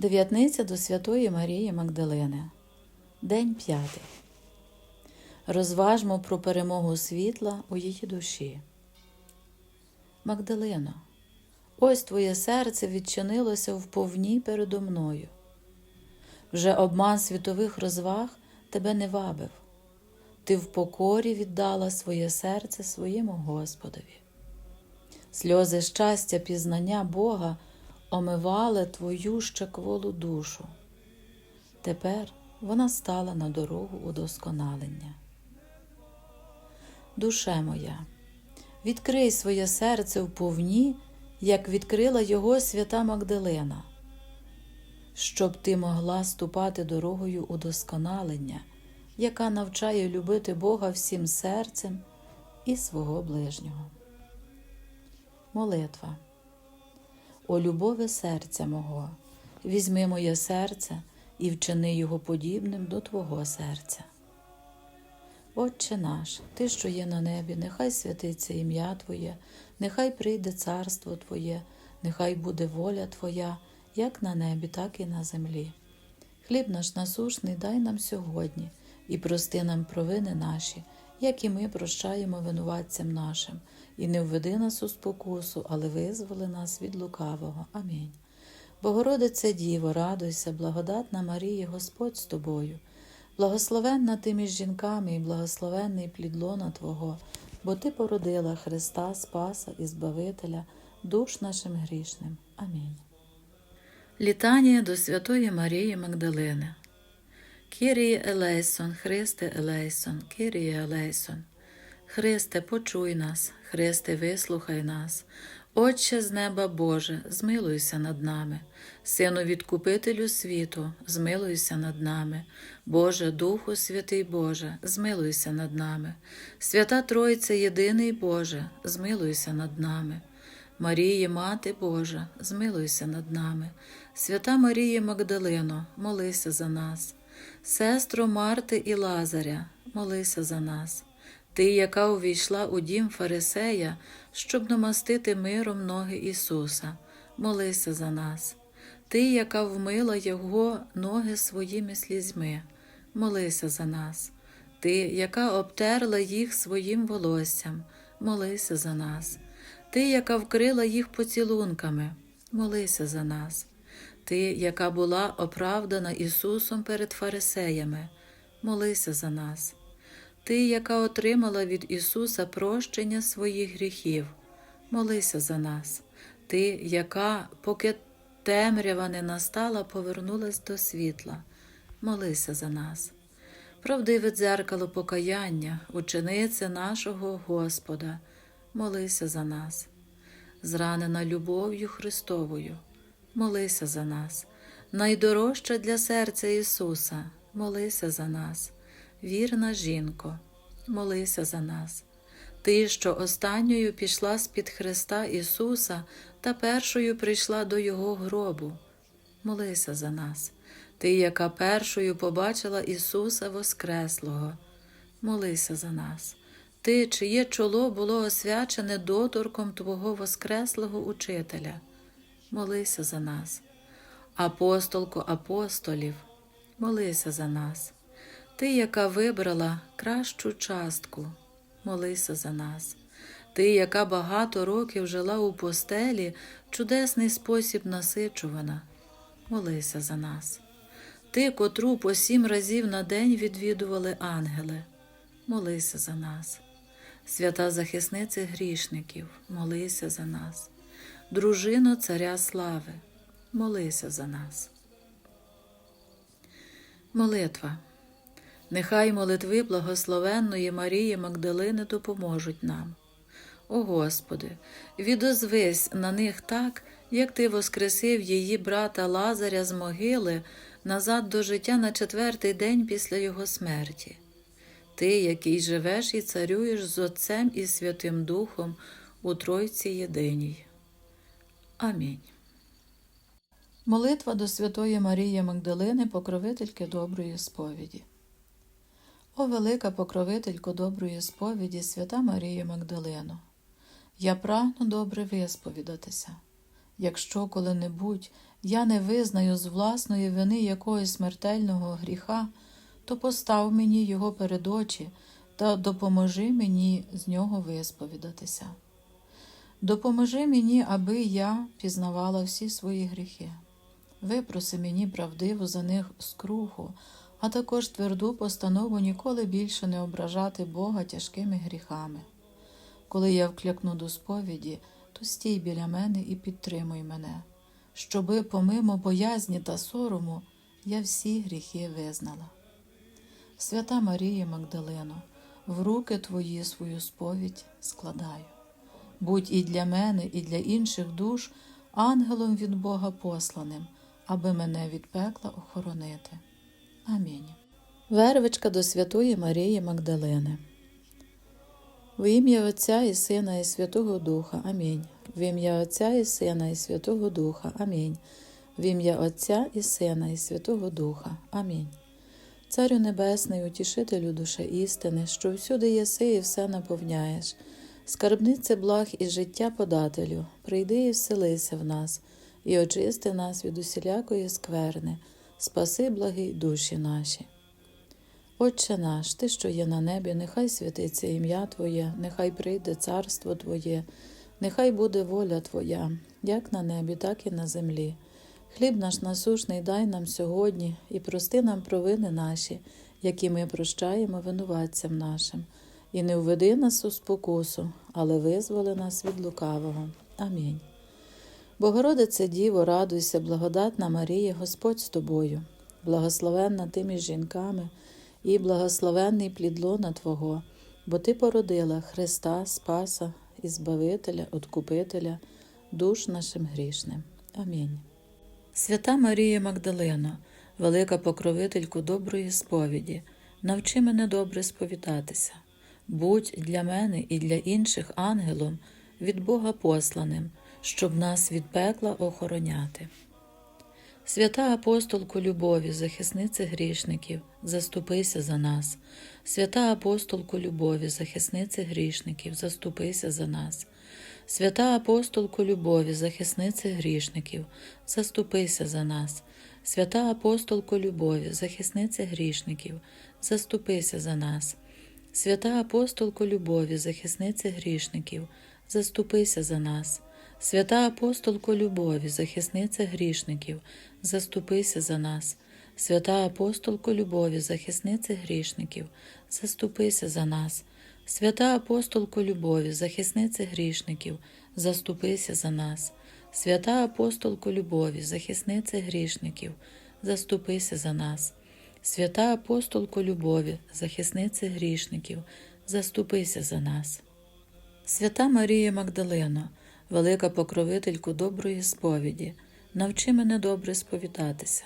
Дев'ятниця до Святої Марії Магдалини. День п'ятий. Розважмо про перемогу світла у її душі. Магдалино, ось твоє серце відчинилося вповні передо мною. Вже обман світових розваг тебе не вабив. Ти в покорі віддала своє серце своєму Господові. Сльози щастя, пізнання Бога омивали твою ще кволу душу. Тепер вона стала на дорогу удосконалення. Душе моя, відкрий своє серце вповні, як відкрила його свята Магдалина, щоб ти могла ступати дорогою удосконалення, яка навчає любити Бога всім серцем і свого ближнього. Молитва. О любове серця мого, візьми моє серце і вчини його подібним до Твого серця. Отче наш, Ти, що є на небі, нехай святиться ім'я Твоє, нехай прийде царство Твоє, нехай буде воля Твоя, як на небі, так і на землі. Хліб наш насушний дай нам сьогодні і прости нам провини наші, як і ми прощаємо винуватцям нашим, і не введи нас у спокусу, але визволи нас від лукавого. Амінь. Богородице Діво, радуйся, благодатна Марія, Господь з тобою, благословенна ти між жінками і благословенний плід лона Твого, бо Ти породила Христа, Спаса і Збавителя, душ нашим грішним. Амінь. Літання до Святої Марії Магдалини. Кіріє Елейсон, Христе Елейсон, Кіріє Елейсон. Христе, почуй нас, Христе, вислухай нас. Отче з неба Боже, змилуйся над нами, Сину відкупителю світу, змилуйся над нами, Боже, Духу Святий Боже, змилуйся над нами, Свята Тройця єдиний Боже, змилуйся над нами. Маріє, Мати Божа, змилуйся над нами, свята Марія Магдалино, молися за нас, сестро Марти і Лазаря, молися за нас. Ти, яка увійшла у дім Фарисея, щоб намастити миром ноги Ісуса, молися за нас. Ти, яка вмила Його ноги своїми слізьми, молися за нас. Ти, яка обтерла їх своїм волоссям, молися за нас. Ти, яка вкрила їх поцілунками, молися за нас. Ти, яка була оправдана Ісусом перед Фарисеями, молися за нас. Ти, яка отримала від Ісуса прощення своїх гріхів, молися за нас. Ти, яка, поки темрява не настала, повернулась до світла, молися за нас. Правдиве дзеркало покаяння, учениця нашого Господа, молися за нас. Зранена любов'ю Христовою, молися за нас. Найдорожча для серця Ісуса, молися за нас. Вірна жінко, молися за нас. Ти, що останньою пішла з-під Христа Ісуса та першою прийшла до Його гробу, молися за нас. Ти, яка першою побачила Ісуса Воскреслого, молися за нас. Ти, чиє чоло було освячене доторком Твого Воскреслого Учителя, молися за нас. Апостолко апостолів, молися за нас. Ти, яка вибрала кращу частку, молися за нас. Ти, яка багато років жила у постелі, в чудесний спосіб насичувана, молися за нас. Ти, котру по сім разів на день відвідували ангели, молися за нас. Свята захисниця грішників, молися за нас. Дружино Царя Слави, молися за нас. Молитва. Нехай молитви благословенної Марії Магдалини допоможуть нам. О Господи, відозвись на них так, як Ти воскресив її брата Лазаря з могили назад до життя на четвертий день після його смерті. Ти, який живеш і царюєш з Отцем і Святим Духом у Тройці Єдиній. Амінь. Молитва до Святої Марії Магдалини, покровительки доброї сповіді. О велика покровителько доброї сповіді, свята Марія Магдалино, я прагну добре висповідатися. Якщо коли-небудь я не визнаю з власної вини якогось смертельного гріха, то постав мені його перед очі та допоможи мені з нього висповідатися. Допоможи мені, аби я пізнавала всі свої гріхи. Випроси мені правдиву за них скруху, а також тверду постанову ніколи більше не ображати Бога тяжкими гріхами. Коли я вклякну до сповіді, то стій біля мене і підтримуй мене, щоби, помимо боязні та сорому, я всі гріхи визнала. Свята Марія Магдалино, в руки твої свою сповідь складаю. Будь і для мене, і для інших душ ангелом від Бога посланим, аби мене від пекла охоронити. Амінь. Вервичка до Святої Марії Магдалини. В ім'я Отця і Сина, і Святого Духа. Амінь. В ім'я Отця і Сина, і Святого Духа. Амінь. В ім'я Отця і Сина, і Святого Духа. Амінь. Царю Небесний, утішителю душе істини, що всюди єси і все наповняєш. Скарбнице благ і життя подателю, прийди і вселися в нас, і очисти нас від усілякої скверни, спаси благі душі наші. Отче наш, Ти, що є на небі, нехай святиться ім'я Твоє, нехай прийде царство Твоє, нехай буде воля Твоя, як на небі, так і на землі. Хліб наш насушний дай нам сьогодні і прости нам провини наші, які ми прощаємо винуватцям нашим, і не введи нас у спокусу, але визволи нас від лукавого. Амінь. Богородице Діво, радуйся, благодатна Марія, Господь з тобою, благословенна ти між жінками, і благословенний плід лона Твого, бо Ти породила Христа, Спаса і Збавителя, Откупителя, душ нашим грішним. Амінь. Свята Марія Магдалина, велика покровительку доброї сповіді, навчи мене добре сповідатися, будь для мене і для інших ангелом від Бога посланим, щоб нас від пекла охороняти. Свята апостолку любові, захиснице грішників, заступися за нас. Свята апостолку любові, захиснице грішників, заступися за нас. Свята апостолку любові, захиснице грішників, заступися за нас. Свята апостолку любові, захиснице грішників, заступися за нас. Свята апостолку любові, захиснице грішників, заступися за нас. Свята апостолко любові, захисниця грішників, заступися за нас. Свята апостолко любові, захисниця грішників, заступися за нас. Свята апостолко любові, захисниця грішників, заступися за нас. Свята апостолко любові, захисниця грішників, заступися за нас. Свята апостолко любові, захисниця грішників, заступися за нас. Свята Марія Магдалина, велика покровительку доброї сповіді, навчи мене добре сповідатися,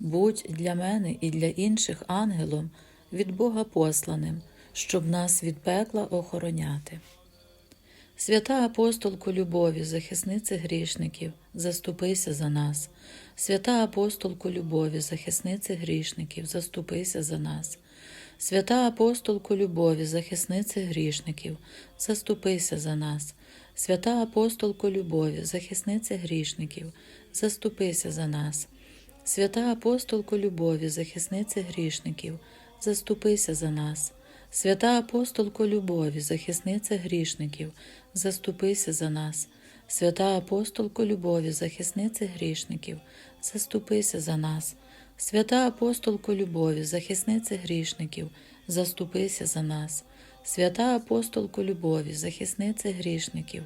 будь для мене і для інших ангелом від Бога посланим, щоб нас від пекла охороняти. Свята апостолку любові, захиснице грішників, заступися за нас. Свята апостолку любові, захиснице грішників, заступися за нас. Свята апостолку любові, захиснице грішників, заступися за нас. Свята апостолку любові, захисниця грішників, заступися за нас. Свята апостолку любові, захисниця грішників, заступися за нас. Свята апостолку любові, захисниця грішників, заступися за нас. Свята апостолку любові, захисниця грішників, заступися за нас. Свята апостолку любові, захисниця грішників, заступися за нас. Свята апостолку любові, захисниця грішників,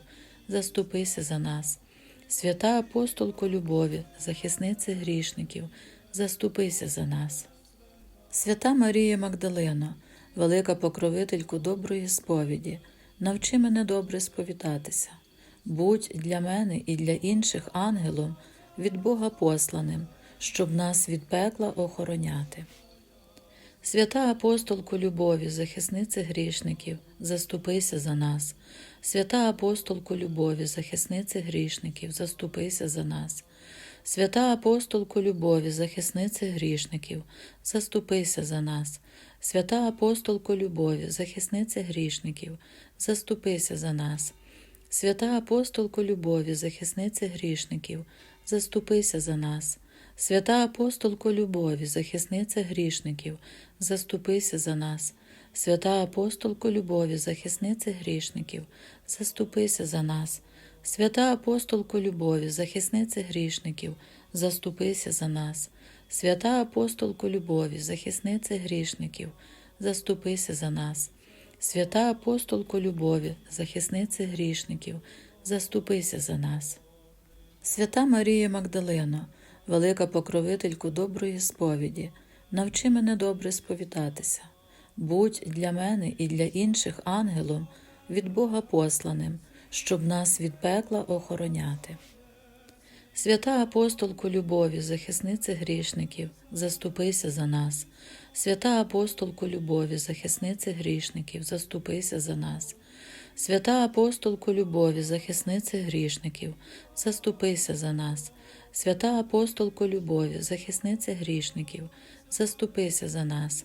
заступися за нас. Свята апостолку любові, захисниця грішників, заступися за нас. Свята Марія Магдалина, велика покровительку доброї сповіді, навчи мене добре сповідатися, будь для мене і для інших ангелом від Бога посланим, щоб нас від пекла охороняти. Свята апостолку любові, захиснице грішників, заступися за нас. Свята апостолку любові, захиснице грішників, заступися за нас. Свята апостолку любові, захиснице грішників, заступися за нас. Свята апостолку любові, захиснице грішників, заступися за нас. Свята апостолко любові, захисниця грішників, заступися за нас. Свята апостолко любові, захисниця грішників, заступися за нас. Свята апостолко любові, захисниця грішників, заступися за нас. Свята апостолко любові, захисниця грішників, заступися за нас. Свята апостолко любові, захисниця грішників, заступися за нас. Свята апостолко любові, захисниця грішників, заступися за нас. Свята Марія Магдалино, велика покровительку доброї сповіді, навчи мене добре сповідатися. Будь для мене і для інших ангелом від Бога посланим, щоб нас від пекла охороняти. Свята апостолку любові, захисниця грішників, заступися за нас. Свята апостолку любові, захисниця грішників, заступися за нас. Свята апостолку любові, захисниця грішників, заступися за нас. Свята апостолку любові, захисниця грішників, заступися за нас.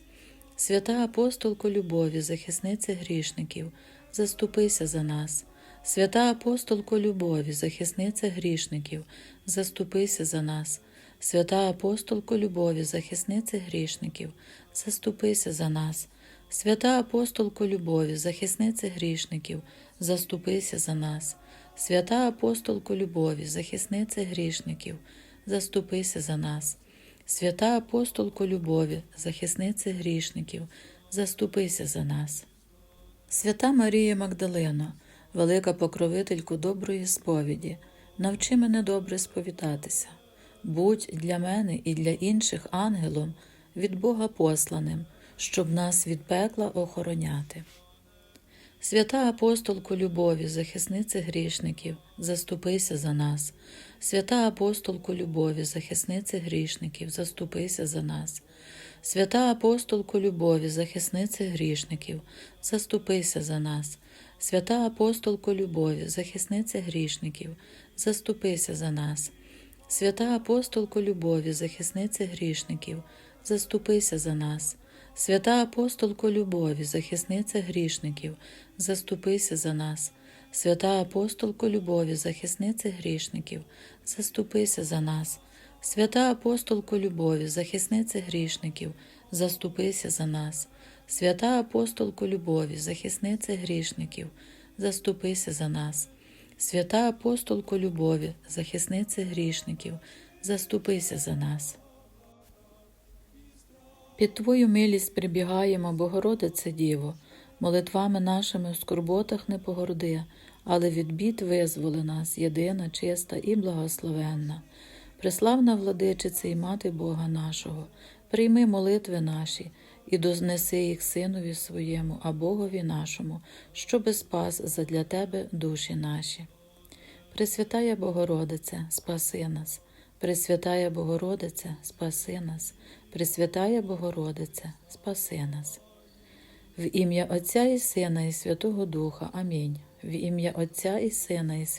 Свята апостолку любові, захисниця грішників, заступися за нас. Свята апостолко любові, захисниця грішників, заступися за нас. Свята апостолко любові, захисниця грішників, заступися за нас. Свята апостолко любові, захисниця грішників, заступися за нас. Свята апостолко любові, захисниця грішників, заступися за нас. Свята апостолко любові, захисниця грішників, заступися за нас. Свята Марія Магдалино, велика покровительку доброї сповіді, навчи мене добре сповідатися. Будь для мене і для інших ангелом від Бога посланим, щоб нас від пекла охороняти. Свята апостолку любові, захисниця грішників, заступися за нас. Свята апостолку любові, захисниця грішників, заступися за нас. Свята апостолку любові, захисниця грішників, заступися за нас. Свята апостолку любові, захисниця грішників, заступися за нас. Свята апостолку любові, захисниця грішників, заступися за нас. Свята апостолко любові, захисниця грішників, заступися за нас. Свята апостолко любові, захисниця грішників, заступися за нас. Свята апостолко любові, захисниця грішників, заступися за нас. Свята апостолко любові, захисниця грішників, заступися за нас. Свята апостолко любові, захисниця грішників, заступися за нас. Під Твою милість прибігаємо, Богородице Діво, молитвами нашими в скорботах не погорди, але від бід визволи нас, єдина, чиста і благословенна. Преславна владичиця і мати Бога нашого, прийми молитви наші і дознеси їх Синові своєму, а Богові нашому, щоби спас задля Тебе душі наші. Пресвятая Богородице, спаси нас, Пресвятая Богородице, спаси нас, Пресвятая Богородице, спаси нас. В ім'я Отця і Сина, і Святого Духа. Амінь. В ім'я Отця і Сина, і Святого